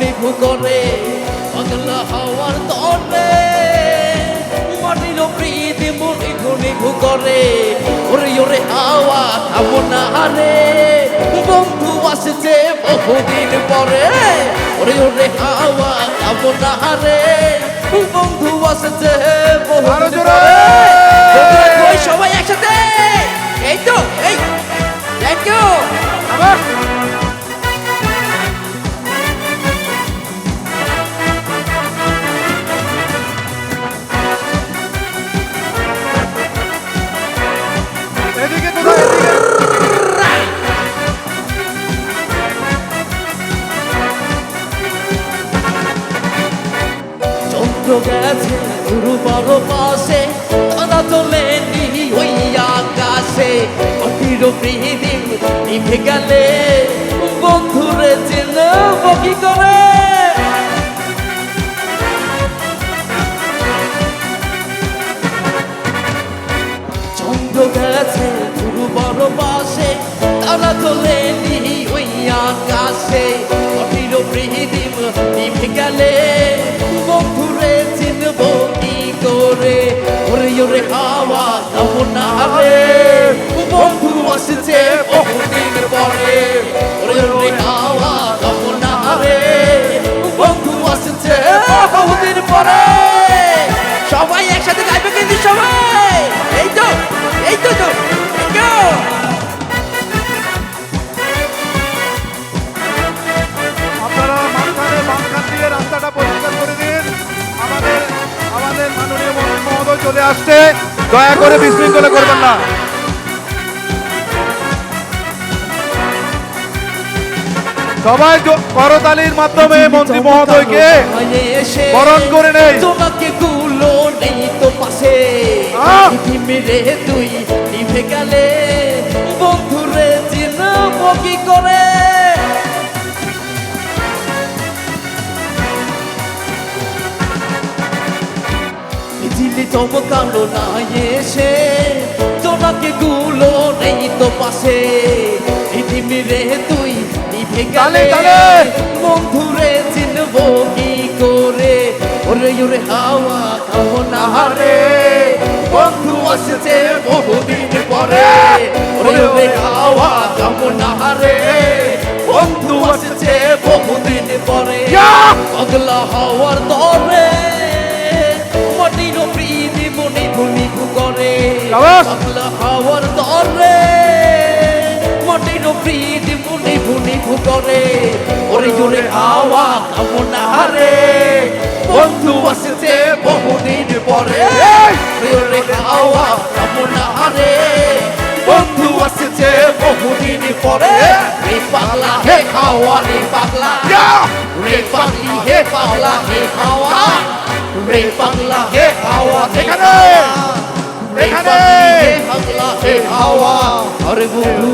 নিভু করে পাগলা হাওয়ার তরে মাটির প্রীতি মনে নিভু করে ওরে ওরে হাওয়া খাব না রে বন্ধু আসছে বহুদিন পরে ওরে ওরে হাওয়া খাব না রে বন্ধু আসছে বহুদিন! পরে চন্দ্র গেছে গুরু বড় পাশে তারা তোলেনি ওই আকাশে। অটির নিভে গেলে, বন্ধুরে চিনব কি করে? আকাশে। অটির নিভে গেলে ওরে ওরে হাওয়া যাব মহোদয় চলে আসছে। দয়া করে বিশৃঙ্খলা করবেন না। সবাই করতালির মাধ্যমে মন্ত্রী মহোদয়কে বরণ করে নেই। তোমাকে গুলো নেই তো পাশে। মিলে তুই নিভে গেলে। বিজলি চমকালো না এসে? তোমাকে গুলো নেই তো পাশে। মেরে তুই নিভে গেলে! বন্ধুরে চিনব কি করে? ওরে ওরে হাওয়া খাব না রে বন্ধু আসছে বহুদিন পরে। ওরে ওরে হাওয়া খাব না রে বন্ধু আসছে বহুদিন পরে! পাগলা করে ওরে জোরে হাওয়া খাব না রে বন্ধু আসছে বহুদিন পরে। ওরে হাওয়া খাব না রে বন্ধু আসছে বহুদিন পরে। রে পাগলা হে হাওয়া রে পাগলা। রে পাগলি হে পাগলা হে হাওয়া রে পাগলা হে! রে এখানে! পাগলি হে পাগলা হে হাওয়া আরে বন্ধু